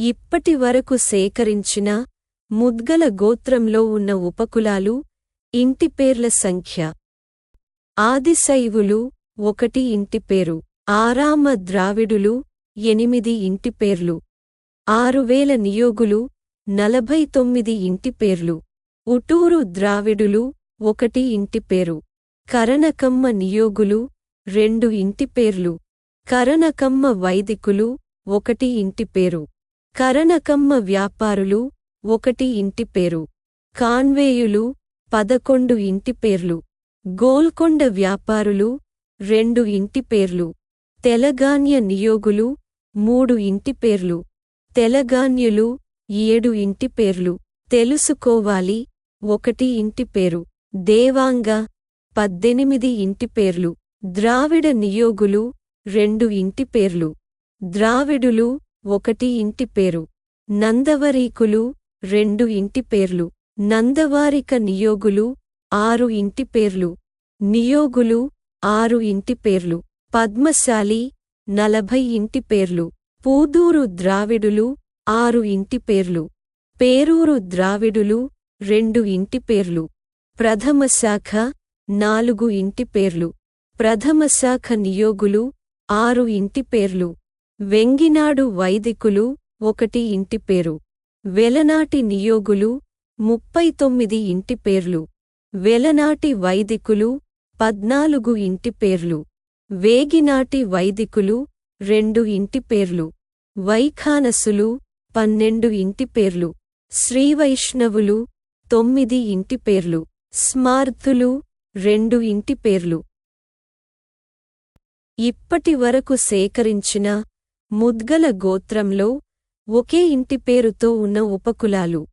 ఇప్పటి వరకు సేకరించిన ముద్గల గోత్రంలో ఉన్న ఉపకులాలు ఇంటి పేర్ల సంఖ్య. ఆదిశైవులు ఒకటి ఇంటి పేరు. ఆరామ ద్రావిడులు ఎనిమిది ఇంటి పేర్లు. ఆరువేల నియోగులు నలభై తొమ్మిది ఇంటి పేర్లు. ఉటూరు ద్రావిడులు ఒకటి ఇంటి పేరు. కరణకమ్మ నియోగులు రెండు ఇంటి పేర్లు. కరణకమ్మ వైదికులు ఒకటి ఇంటి పేరు. కరణకమ్మ వ్యాపారులు ఒకటి ఇంటి పేరు. కాన్వేయులు పదకొండు ఇంటి పేర్లు. గోల్కొండ వ్యాపారులు రెండు ఇంటి పేర్లు. తెలగాన్య నియోగులు మూడు ఇంటి పేర్లు. తెలగాన్యులు ఏడు ఇంటి పేర్లు. తెలుసుకోవాలి ఒకటి ఇంటి పేరు. దేవాంగ పద్దెనిమిది ఇంటి పేర్లు. ద్రావిడ నియోగులు రెండు ఇంటి పేర్లు. ద్రావిడులు ఒకటి ఇంటి పేరు. నందవరీకులు రెండు ఇంటి పేర్లు. నందవారిక నియోగులు ఆరు ఇంటి పేర్లు. నియోగులు ఆరు ఇంటి పేర్లు. పద్మశాలి నలభై ఇంటి పేర్లు. పూదూరు ద్రావిడులు ఆరు ఇంటి పేర్లు. పేరూరు ద్రావిడులు రెండు ఇంటి పేర్లు. ప్రథమశాఖ నాలుగు ఇంటి పేర్లు. ప్రథమశాఖ నియోగులు ఆరు ఇంటి పేర్లు. వెంగినాడు వైదికులు ఒకటి ఇంటి పేరు. వెలనాటి నియోగులు ముప్పై తొమ్మిది ఇంటి పేర్లు. వెలనాటి వైదికులు పద్నాలుగు ఇంటి పేర్లు. వేగినాటి వైదికులు రెండు ఇంటి పేర్లు. వైఖానసులు పన్నెండు ఇంటి పేర్లు. శ్రీవైష్ణవులు తొమ్మిది ఇంటి పేర్లు. స్మార్థులు రెండు ఇంటి పేర్లు. ఇప్పటి వరకు సేకరించిన ముద్గల గోత్రంలో ఒకే ఇంటి పేరుతో ఉన్న ఉపకులాలు.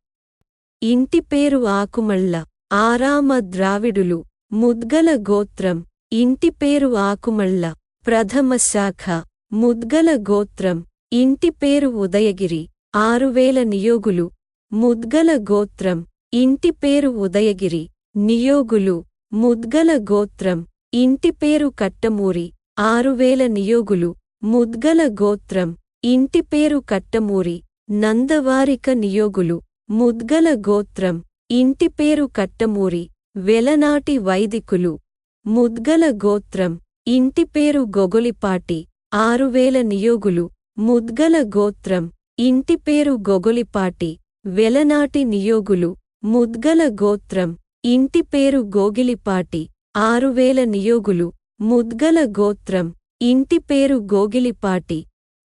ఇంటి పేరు ఆకుమళ్ళ ఆరామ ద్రావిడులు. ముద్గల గోత్రం ఇంటి పేరు ఆకుమళ్ళ ప్రథమ శాఖ. ముద్గల గోత్రం ఇంటి పేరు ఉదయగిరి ఆరువేల నియోగులు. ముద్గల గోత్రం ఇంటి పేరు ఉదయగిరి నియోగులు. ముద్గల గోత్రం ఇంటి పేరు కట్టమూరి ఆరువేల నియోగులు. ముద్గల గోత్రం ఇంటి పేరు కట్టమూరి నందవారిక నియోగులు. ముద్గల గోత్రం ఇంటి పేరు కట్టమూరి వెలనాటి వైదికులు. ముద్గల గోత్రం ఇంటి పేరు గొగొలిపాటి ఆరువేల నియోగులు. ముద్గల గోత్రం ఇంటి పేరు గొగొలిపాటి వెలనాటి నియోగులు. ముద్గల గోత్రం ఇంటి పేరు గోగిలిపాటి ఆరువేల నియోగులు. ముద్గల గోత్రం ఇంటి పేరు గోగిలిపాటి.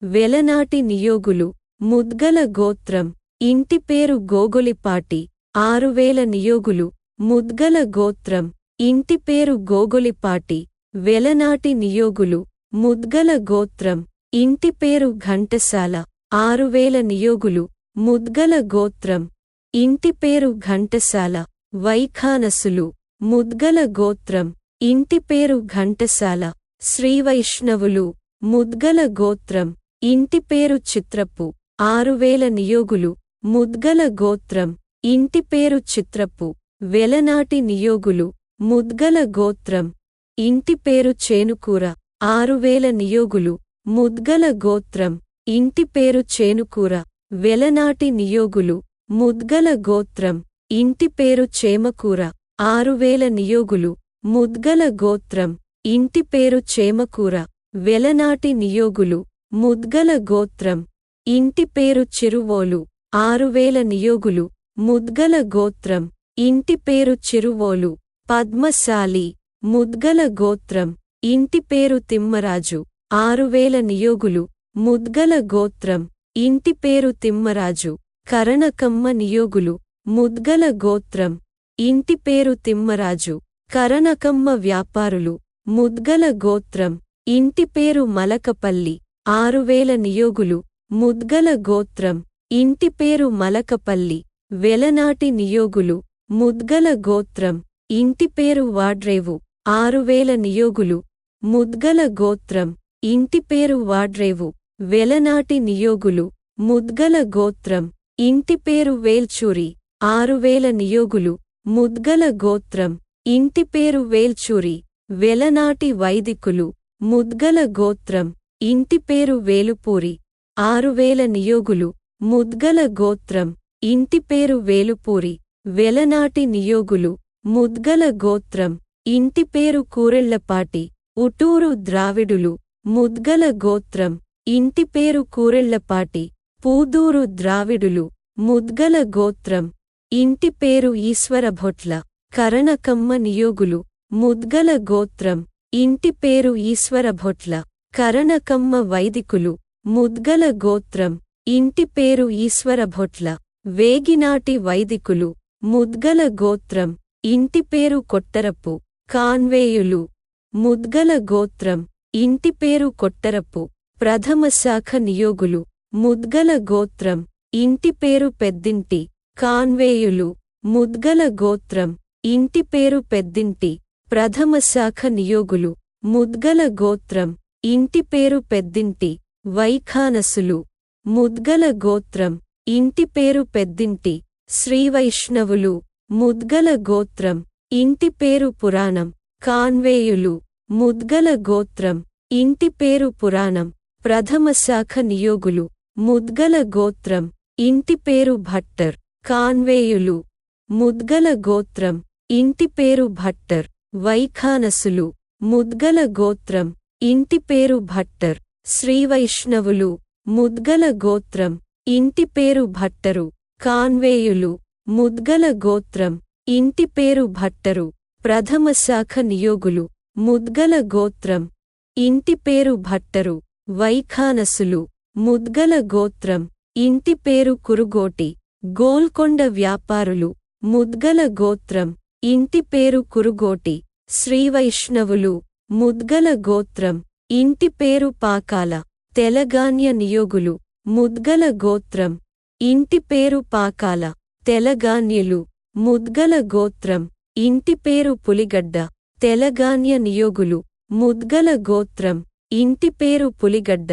వెలనాటి నియోగులు. ముద్గల గోత్రం. ఇంటి పేరు గోగులిపాటి. ఆరువేల నియోగులు. ముద్గల గోత్రం. ఇంటి పేరు గోగులిపాటి. వెలనాటి నియోగులు. ముద్గల గోత్రం. ఇంటి పేరు ఘంటసాల. ఆరువేల నియోగులు. ముద్గల గోత్రం. ఇంటి పేరు ఘంటసాల. వైఖానసులు. ముద్గల గోత్రం. ఇంటి పేరు ఘంటసాల. శ్రీవైష్ణవులు ముద్గల గోత్రం ఇంటి పేరు చిత్రపు ఆరువేల నియోగులు ముద్గల గోత్రం ఇంటి పేరు చిత్రపు వెలనాటి నియోగులు ముద్గల గోత్రం ఇంటి పేరు చేనుకూర ఆరువేల నియోగులు ముద్గల గోత్రం ఇంటి పేరు చేనుకూర వెలనాటి నియోగులు ముద్గల గోత్రం ఇంటి పేరు చేమకూర ఆరువేల నియోగులు ముద్గల గోత్రం. ఇంటి పేరు చేమకూర వెలనాటి నియోగులు ముద్గల గోత్రం. ఇంటి పేరు చెరువోలు ఆరువేల నియోగులు ముద్గల గోత్రం. ఇంటి పేరు చెరువోలు పద్మశాలి ముద్గల గోత్రం. ఇంటి పేరు తిమ్మరాజు ఆరువేల నియోగులు ముద్గల గోత్రం. ఇంటి పేరు తిమ్మరాజు కరణకమ్మ నియోగులు ముద్గల గోత్రం. ఇంటి పేరు తిమ్మరాజు కరణకమ్మ వ్యాపారులు. ముద్గల గోత్రం. ఇంటి పేరు మలకపల్లి. ఆరువేల నియోగులు. ముద్గల గోత్రం. ఇంటి పేరు మలకపల్లి. వెలనాటి నియోగులు. ముద్గల గోత్రం. ఇంటి పేరు వాడ్రేవు. ఆరువేల నియోగులు. ముద్గల గోత్రం. ఇంటి పేరు వాడ్రేవు. వెలనాటి నియోగులు. ముద్గల గోత్రం. ఇంటి పేరు వేల్చూరి. ఆరువేల నియోగులు. ముద్గల గోత్రం. ఇంటి పేరు వేల్చూరి. వెలనాటి వైదికులు ముద్గల గోత్రం ఇంటి పేరు వేలుపూరి ఆరువేల నియోగులు ముద్గల గోత్రం ఇంటి పేరు వేలుపూరి వెలనాటి నియోగులు ముద్గల గోత్రం ఇంటి పేరు కూరెళ్ళపాటి ఉటూరు ద్రావిడులు ముద్గల గోత్రం ఇంటి పేరు కూరెళ్ళపాటి పూదూరు ద్రావిడులు ముద్గల గోత్రం ఇంటి పేరు ఈశ్వరభొట్ల కరణకమ్మ నియోగులు ముద్గల గోత్రం. ఇంటి పేరు ఈశ్వరభొట్ల. కరణకమ్మ వైదికులు. ముద్గల గోత్రం. ఇంటి పేరు ఈశ్వరభొట్ల. వేగినాటి వైదికులు. ముద్గల గోత్రం. ఇంటి పేరు కొట్టరపు. కాన్వేయులు. ముద్గల గోత్రం. ఇంటి పేరు కొట్టరపు. ప్రథమ శాఖ నియోగులు. ముద్గల గోత్రం. ఇంటి పేరు పెద్దింటి. కాన్వేయులు. ముద్గల గోత్రం. ఇంటి పేరు పెద్దింటి. ప్రథమ శాఖ నియోగులు ముద్గల గోత్రం ఇంటి పేరు పెద్దింటి వైఖానసులు. ముద్గల గోత్రం ఇంటి పేరు పెద్దింటి శ్రీవైష్ణవులు. ముద్గల గోత్రం ఇంటి పేరు పురాణం కాన్వేయులు. ముద్గల గోత్రం ఇంటి పేరు పురాణం ప్రథమ శాఖ నియోగులు. ముద్గల గోత్రం ఇంటి పేరు భట్టర్ కాన్వేయులు. ముద్గల గోత్రం ఇంటి పేరు భట్టర్. వైఖానసులు ముద్గల గోత్రం ఇంటి పేరు భట్టర్ శ్రీవైష్ణవులు ముద్గల గోత్రం ఇంటి పేరు భట్టరు కాన్వేయులు ముద్గల గోత్రం ఇంటి పేరు భట్టరు ప్రథమ శాఖ నియోగులు ముద్గల గోత్రం ఇంటి పేరు భట్టరు వైఖానసులు ముద్గల గోత్రం ఇంటి పేరు కురుగోటి గోల్కొండ వ్యాపారులు ముద్గల గోత్రం. ఇంటి పేరు కురుగోటి శ్రీవైష్ణవులు ముద్గల గోత్రం ఇంటి పేరు పాకాల తెలగాన్య నియోగులు ముద్గల గోత్రం ఇంటి పేరు పాకాల తెలగాన్యులు ముద్గల గోత్రం ఇంటి పేరు పులిగడ్డ తెలగాన్య నియోగులు ముద్గల గోత్రం ఇంటి పేరు పులిగడ్డ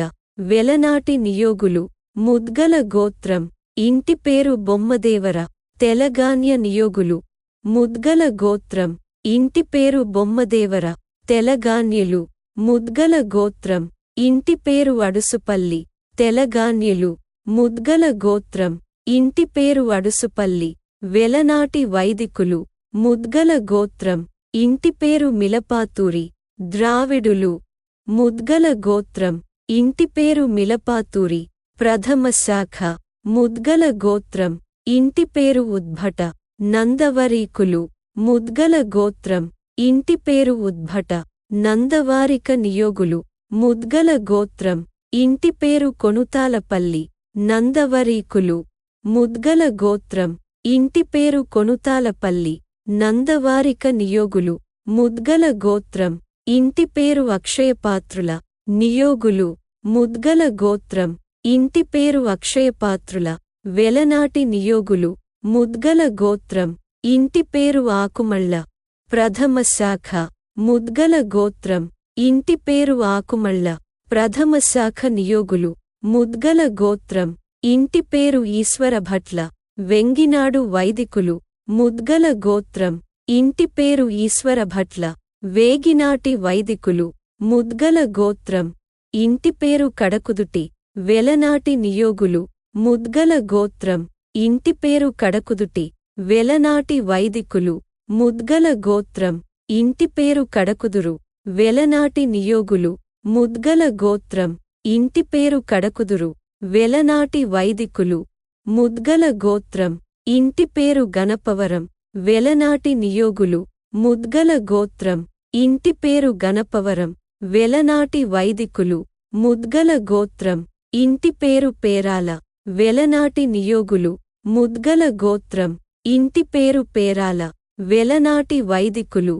వెలనాటి నియోగులు ముద్గల గోత్రం ఇంటి పేరు బొమ్మదేవర తెలగాన్య నియోగులు ముద్గల గోత్రం. ఇంటి పేరు బొమ్మదేవర. తెలగాన్యులు ముద్గల గోత్రం. ఇంటి పేరు అడుసుపల్లి. తెలగాన్యులు ముద్గల గోత్రం. ఇంటి పేరు అడుసుపల్లి. వెలనాటి వైదికులు. ముద్గల గోత్రం. ఇంటి పేరు మిలపాతూరి. ద్రావిడులు. ముద్గల గోత్రం. ఇంటి పేరు మిలపాతూరి. ప్రథమ శాఖ. ముద్గల గోత్రం. ఇంటి పేరు ఉద్భట. నందవరీకులు ముద్గల గోత్రం ఇంటి పేరు ఉద్భట నందవారిక నియోగులు ముద్గల గోత్రం ఇంటి పేరు కొనుతాలపల్లి నందవరీకులు ముద్గల గోత్రం ఇంటి పేరు కొనుతాలపల్లి నందవారిక నియోగులు ముద్గల గోత్రం ఇంటి పేరు అక్షయపాత్రుల నియోగులు ముద్గల గోత్రం ఇంటి పేరు అక్షయపాత్రుల వెలనాటి నియోగులు ముద్గల గోత్రం. ఇంటి పేరు ఆకుమళ్ళ. ప్రథమ శాఖ. ముద్గల గోత్రం. ఇంటి పేరు ఆకుమళ్ళ. ప్రథమ శాఖ నియోగులు. ముద్గల గోత్రం. ఇంటి పేరు ఈశ్వరభట్ల. వెంగినాడు వైదికులు. ముద్గల గోత్రం. ఇంటి పేరు ఈశ్వరభట్ల. వేగినాటి వైదికులు. ముద్గల గోత్రం. ఇంటి పేరు కడకుదుటి. వెలనాటి నియోగులు. ముద్గల గోత్రం. ఇంటి పేరు కడకుదుటి వెలనాటి వైదికులు ముద్గల గోత్రం ఇంటి పేరు కడకుదురు వెలనాటి నియోగులు ముద్గల గోత్రం ఇంటి పేరు కడకుదురు వెలనాటి వైదికులు ముద్గల గోత్రం ఇంటి పేరు గణపవరం వెలనాటి నియోగులు ముద్గల గోత్రం ఇంటి పేరు గణపవరం వెలనాటి వైదికులు ముద్గల గోత్రం ఇంటి పేరు పేరాల వెలనాటి నియోగులు ముద్గల గోత్రం ఇంటి పేరు పేరాల వెలనాటి వైదికులు.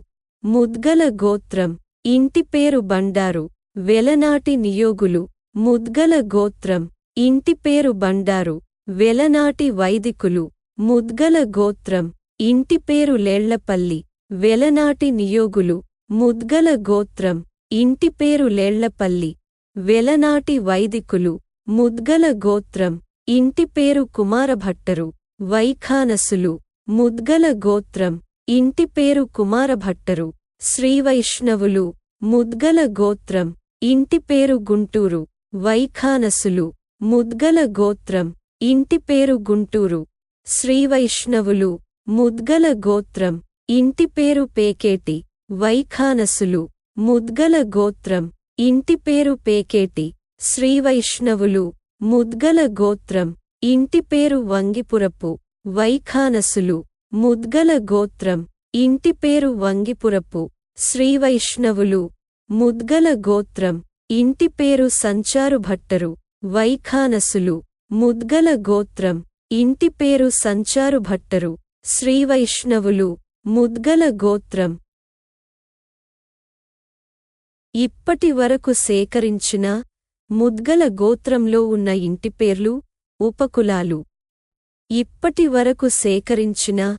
ముద్గల గోత్రం ఇంటి పేరు బండారు వెలనాటి నియోగులు. ముద్గల గోత్రం ఇంటి పేరు బండారు వెలనాటి వైదికులు. ముద్గల గోత్రం ఇంటి పేరు లేళ్ళపల్లి వెలనాటి నియోగులు. ముద్గల గోత్రం ఇంటి పేరు లేళ్ళపల్లి వెలనాటి వైదికులు. ముద్గల గోత్రం ఇంటి పేరు కుమారభట్టరు. వైఖానసులు. ముద్గల గోత్రం. ఇంటి పేరు కుమారభట్టరు. శ్రీవైష్ణవులు. ముద్గల గోత్రం. ఇంటి పేరు గుంటూరు. వైఖానసులు. ముద్గల గోత్రం. ఇంటి పేరు గుంటూరు. శ్రీవైష్ణవులు. ముద్గల గోత్రం. ఇంటి పేరు పేకేటి. వైఖానసులు. ముద్గల గోత్రం. ఇంటి పేరు పేకేటి. శ్రీవైష్ణవులు. ముద్గల గోత్రం. ఇంటి పేరు వంగిపురపు. వైఖానసులు. ముద్గల గోత్రం. ఇంటి పేరు వంగిపురపు. శ్రీవైష్ణవులు. ముద్గల గోత్రం. ఇంటి పేరు సంచారు భట్టరు వైఖానసులు. ముద్గల గోత్రం. ఇంటి పేరు సంచారు భట్టరు శ్రీవైష్ణవులు. ముద్గల గోత్రం. ఇప్పటి వరకు సేకరించిన ముద్గల గోత్రంలో ఉన్న ఇంటి పేర్లు ఉపకులాలు. ఇప్పటి వరకు సేకరించిన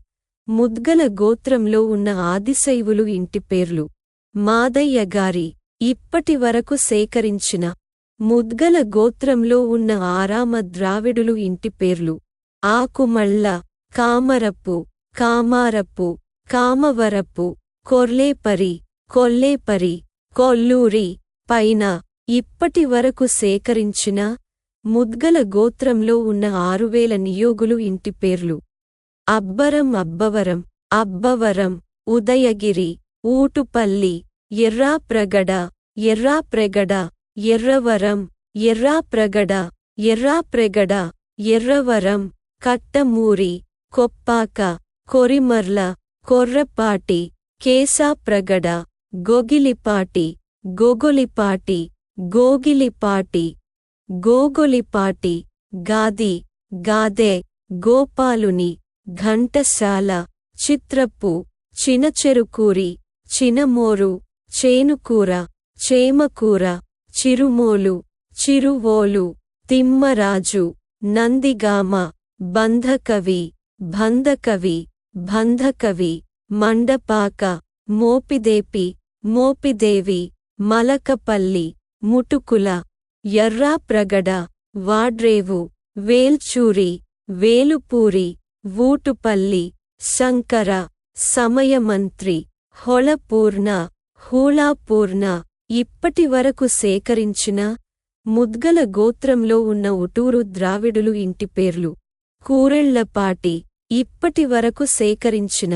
ముద్గల గోత్రంలో ఉన్న ఆదిశైవులు ఇంటి పేర్లు. మాదయ్య గారి ఇప్పటి వరకు సేకరించిన ముద్గల గోత్రంలో ఉన్న ఆరామ ద్రావిడులు ఇంటి పేర్లు. ఆకుమళ్ళ కామరప్పు కామారప్పు కామవరప్పు కొర్లేపరి కొల్లేపరి కొల్లూరి పైన ఇప్పటి వరకు సేకరించిన ముద్గల గోత్రంలో ఉన్న ఆరువేల నియోగులు ఇంటి పేర్లు. అబ్బరం అబ్బవరం అబ్బవరం ఉదయగిరి ఊటుపల్లి ఎర్రాప్రగడ ఎర్రాప్రగడ ఎర్రవరం ఎర్రాప్రగడ ఎర్రాప్రగడ ఎర్రవరం కట్టమూరి కొప్పాక కొరిమర్ల కొర్రపాటి కేసాప్రగడ గొగిలిపాటి గొగొలిపాటి గోగిలిపాటి గోగొలిపాటి గాది గాదే గోపాలుని ఘంటశాల చిత్రప్పు చినచెరుకూరి చినమోరు చేనుకూర చేమకూర చిరుమోలు చిరువోలు తిమ్మరాజు నందిగామ బంధకవి బంధకవి బంధకవి మండపాక మోపిదేపి మోపిదేవి మలకపల్లి ముటుకుల ఎర్రాప్రగడ వాడ్రేవు వేల్చూరి వేలుపూరి వూటుపల్లి శంకర సమయమంత్రి హొళపూర్ణ హూళాపూర్ణ ఇప్పటి వరకు సేకరించిన ముద్గల గోత్రంలో ఉన్న ఉటూరు ద్రావిడులు ఇంటి పేర్లు. కూరెళ్ళపాటి ఇప్పటి వరకు సేకరించిన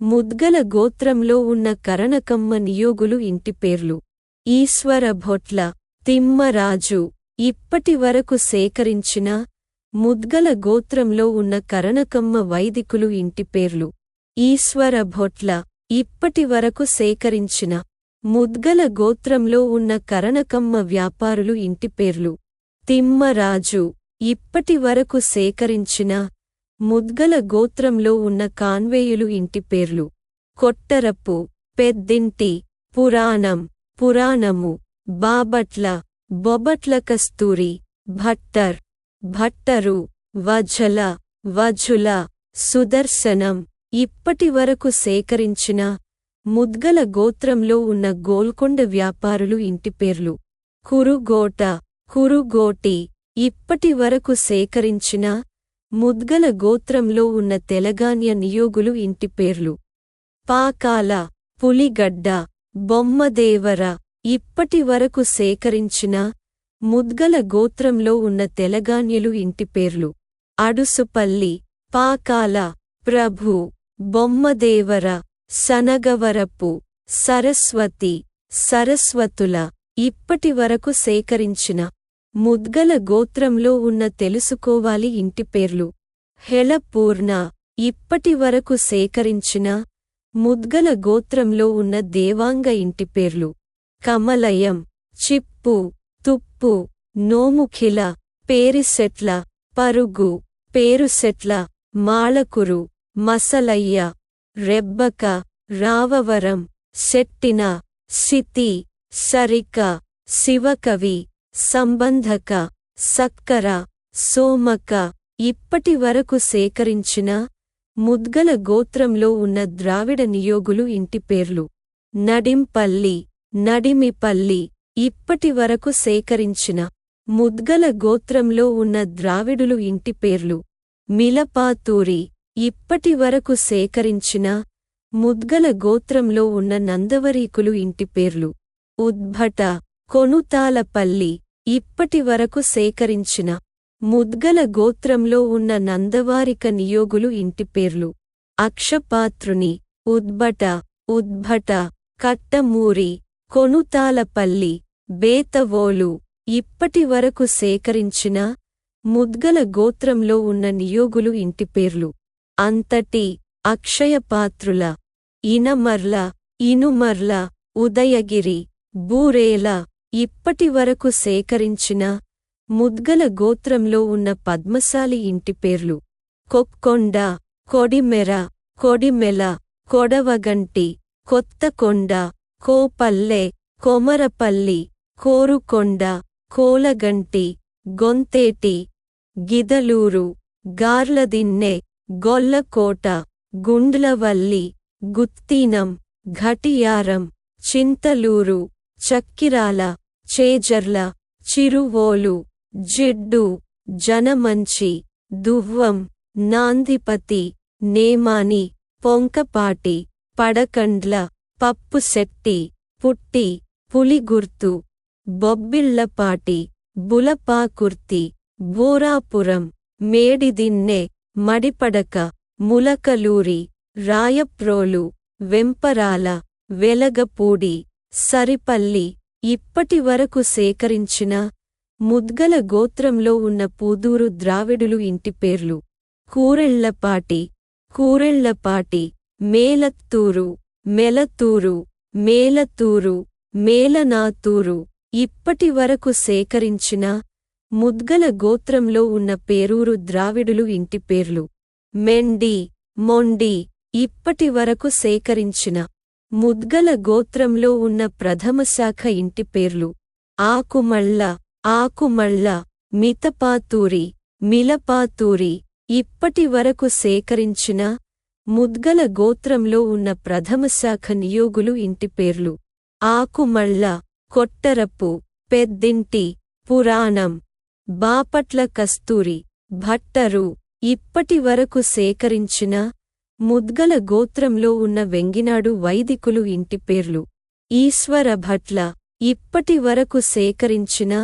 ముద్గల గోత్రంలో ఉన్న కరణకమ్మ నియోగులు ఇంటి పేర్లు. ఈశ్వర భొట్ల తిమ్మరాజు ఇప్పటివరకు సేకరించిన ముద్గల గోత్రంలో ఉన్న కరణకమ్మ వైదికులు ఇంటి పేర్లు. ఈశ్వర భొట్ల ఇప్పటివరకు సేకరించిన ముద్గల గోత్రంలో ఉన్న కరణకమ్మ వ్యాపారులు ఇంటి పేర్లు. తిమ్మరాజు ఇప్పటివరకు సేకరించిన ముద్గల గోత్రంలో ఉన్న కాన్వేయులు ఇంటి పేర్లు. కొట్టరప్పు పెద్దింటి పురాణం పురాణము. బాబట్ల బొబట్ల కస్తూరి భట్టర్ భట్టరు వజల వజుల సుదర్శనం. ఇప్పటి వరకు సేకరించిన ముద్గల గోత్రంలో ఉన్న గోల్కొండ వ్యాపారులు ఇంటి పేర్లు. కురుగోట కురుగోటి. ఇప్పటి వరకు సేకరించిన ముద్గల గోత్రంలో ఉన్న తెలగాన్య నియోగులు ఇంటి పేర్లు. పాకాల పులిగడ్డ బొమ్మదేవర ఇప్పటి వరకు సేకరించిన ముద్గల గోత్రంలో ఉన్న తెలగాన్యులు ఇంటి పేర్లు. అడుసుపల్లి పాకాల ప్రభు బొమ్మదేవర సనగవరపు సరస్వతి సరస్వతుల ఇప్పటి వరకు సేకరించిన ముద్గల గోత్రంలో ఉన్న తెలుసుకోవాలి ఇంటి పేర్లు. హెళపూర్ణ ఇప్పటి వరకు సేకరించిన ముద్గల గోత్రంలో ఉన్న దేవాంగ ఇంటి పేర్లు. కమలయం చిప్పు తుప్పు నోముఖిల పేరిసెట్ల పరుగు పేరుసెట్ల మాళకురు మసలయ్య రెబ్బక రావవరం శెట్టిన సితి సరిక శివకవి సంబంధక సక్కర సోమక ఇప్పటి వరకు సేకరించిన ముద్గల గోత్రంలో ఉన్న ద్రావిడ నియోగులు ఇంటి పేర్లు. నడింపల్లి నడిమిపల్లి ఇప్పటి వరకు సేకరించిన ముద్గల గోత్రంలో ఉన్న ద్రావిడులు ఇంటి పేర్లు. మిలపాతూరి ఇప్పటి వరకు సేకరించిన ముద్గల గోత్రంలో ఉన్న నందవరీకులు ఇంటి పేర్లు. ఉద్భట కొనుతాలపల్లి ఇప్పటి వరకు సేకరించిన ముద్గల గోత్రంలో ఉన్న నందవారిక నియోగులు ఇంటి పేర్లు. అక్షపాత్రుని ఉద్భట ఉద్భట కట్టమూరి కొనుతాలపల్లి బేతవోలు ఇప్పటివరకు సేకరించిన ముద్గల గోత్రంలో ఉన్న నియోగులు ఇంటి పేర్లు. అంతటి అక్షయపాత్రుల ఇనమర్ల ఇనుమర్ల ఉదయగిరి బూరేల ఇప్పటి వరకు సేకరించిన ముద్గల గోత్రంలో ఉన్న పద్మశాలి ఇంటి పేర్లు. కొక్కొండ కొడిమెర కొడిమెల కొడవగంటి కొత్తకొండ కోపల్లె కొమరపల్లి కోరుకొండ కోలగంటి గొంతేటి గిదలూరు గార్లదిన్నె గొల్లకోట గుండ్లవల్లి గుత్తీనం ఘటియారం చింతలూరు చక్కిరాల చేజర్ల చిరువోలు. జిడ్డు జనమంచి దువ్వం నాందిపతి నేమాని పొంకపాటి పడకండ్ల పప్పుశెట్టి పుట్టి పులిగుర్తు బొబ్బిళ్ళపాటి బులపాకుర్తి బోరాపురం మేడిదిన్నె మడిపడక ములకలూరి రాయప్రోలు వెంపరాల వెలగపూడి సరిపల్లి ఇప్పటివరకు సేకరించినా సేకరించిన ముద్గల గోత్రంలో ఉన్న పూదూరు ద్రావిడులు ఇంటి పేర్లు. కూరెళ్ళపాటి కూరెళ్ళపాటి మేలత్తూరు మెలతూరు మేలతూరు మేలనాతూరు. ఇప్పటి వరకు సేకరించిన ముద్గల గోత్రంలో ఉన్న పేరూరు ద్రావిడులు ఇంటి పేర్లు. మెండి మొండి ఇప్పటి వరకు సేకరించిన ముద్గల గోత్రంలో ఉన్న ప్రథమ శాఖ ఇంటి పేర్లు. ఆకుమళ్ళ ఆకుమళ్ళ మితపాతూరి మిలపాతూరి ఇప్పటి వరకు సేకరించిన ముద్గల గోత్రంలో ఉన్న ప్రథమ శాఖ నియోగులు ఇంటి పేర్లు. ఆకుమళ్ళ కొట్టరపు పెద్దింటి పురాణం బాపట్ల కస్తూరి భట్టరు ఇప్పటి వరకు సేకరించిన ముద్గల గోత్రంలో ఉన్న వెంగినాడు వైదికులు ఇంటి పేర్లు. ఈశ్వర భట్ల ఇప్పటి వరకు సేకరించిన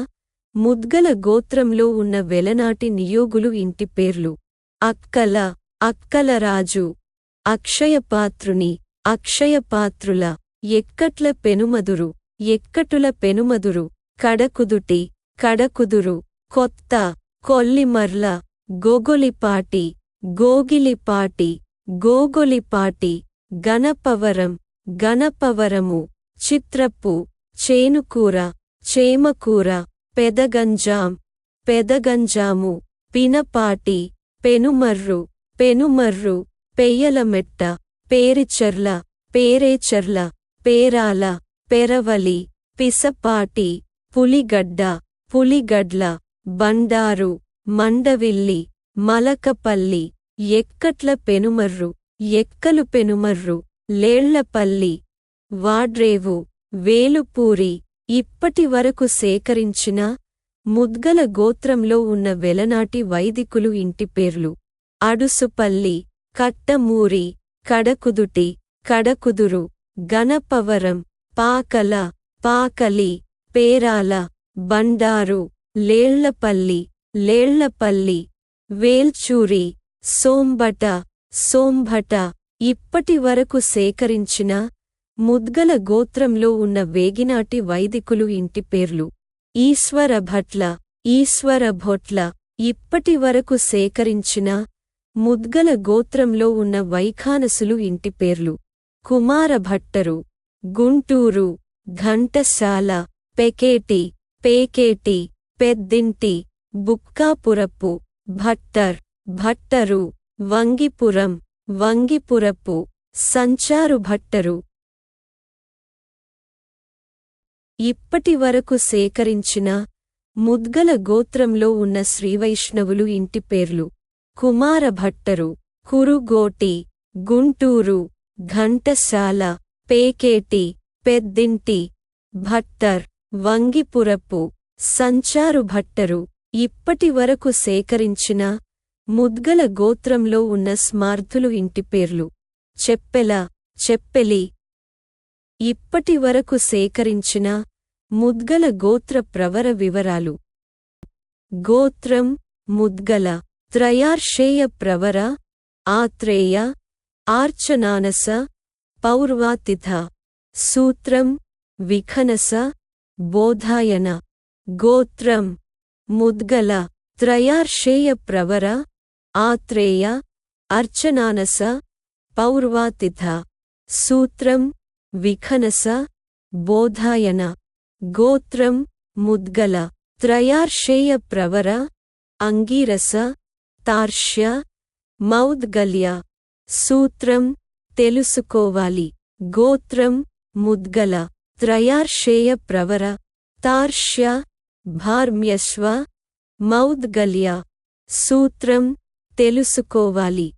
ముద్గల గోత్రంలో ఉన్న వెలనాటి నియోగులు ఇంటి పేర్లు. అక్కల అక్కలరాజు అక్షయపాత్రుని అక్షయపాత్రుల ఎక్కట్ల పెనుమదురు ఎక్కటుల పెనుమదురు కడకుదుటి కడకుదురు కొత్త కొల్లిమర్ల గొగొలిపాటి గోగిలిపాటి గోగొలిపాటి గణపవరం గణపవరము చిత్రప్పు చేనుకూర చేమకూర పెదగంజాం పెదగంజాము పినపాటి పెనుమర్రు పెనుమర్రు పెయ్యలమెట్ట పేరిచెర్ల పేరేచెర్ల పేరాల పెరవలి పిసపాటి పులిగడ్డ పులిగడ్ల బండారు మండవిల్లి మలకపల్లి ఎక్కట్ల పెనుమర్రు ఎక్కలు పెనుమర్రు లేళ్ళపల్లి వాడ్రేవు వేలుపూరి ఇప్పటి వరకు సేకరించిన ముద్గల గోత్రంలో ఉన్న వెలనాటి వైదికులు ఇంటి పేర్లు. అడుసుపల్లి కట్టమూరి కడకుదుటి కడకుదురు గణపవరం పాకల పాకలి పేరాల బండారు లేళ్ళపల్లి లేళ్ళపల్లి వేల్చూరి సోంబట సోంభట ఇప్పటి వరకు సేకరించిన ముద్గల గోత్రంలో ఉన్న వేగినాటి వైదికులు ఇంటి పేర్లు. ఈశ్వర భట్ల ఈశ్వర భొట్ల ఇప్పటి వరకు సేకరించిన ముద్గల గోత్రంలో ఉన్న వైఖానసులు ఇంటి పేర్లు. కుమార భట్టరు గుంటూరు ఘంటశాల పెకేటి పేకేటి పెద్దింటి బుక్కాపురపు భట్టర్ భట్టరు వంగిపురం వంగిపురపు సంచారు భట్టరు ఇప్పటి వరకు సేకరించిన ముద్గల గోత్రంలో ఉన్న శ్రీవైష్ణవులు ఇంటి పేర్లు. కుమార భట్టరు కురుగోటి గుంటూరు ఘంటశాల పేకేటి పెద్దింటి భట్టర్ వంగిపురపు సంచారు భట్టరు ఇప్పటి వరకు సేకరించిన ముద్గల గోత్రంలో ఉన్న స్మార్థులు ఇంటి పేర్లు. చెప్పెల చెప్పెలి. ఇప్పటి వరకు సేకరించిన ముద్గల గోత్ర ప్రవర వివరాలు. గోత్రం ముద్గల త్రయార్షేయ ప్రవర ఆత్రేయ ఆర్చనానస పౌర్వాతిథ. సూత్రం విఖనస బోధాయన. గోత్రం ముద్గల త్రయార్షేయ ప్రవర ఆత్రేయ అర్చనానస పౌర్వాతిథ. సూత్రం విఖనస బోధాయన. గోత్రం ముద్గల త్రయార్షేయ ప్రవర అంగీరస తార్ష్య మౌద్గల్య. సూత్రం తెలుసుకోవాలి. గోత్రం ముద్గల త్రయార్షేయ ప్రవర తార్ష్య భార్మ్యశ్వ మౌద్గల్య. సూత్రం తెలుసుకోవాలి.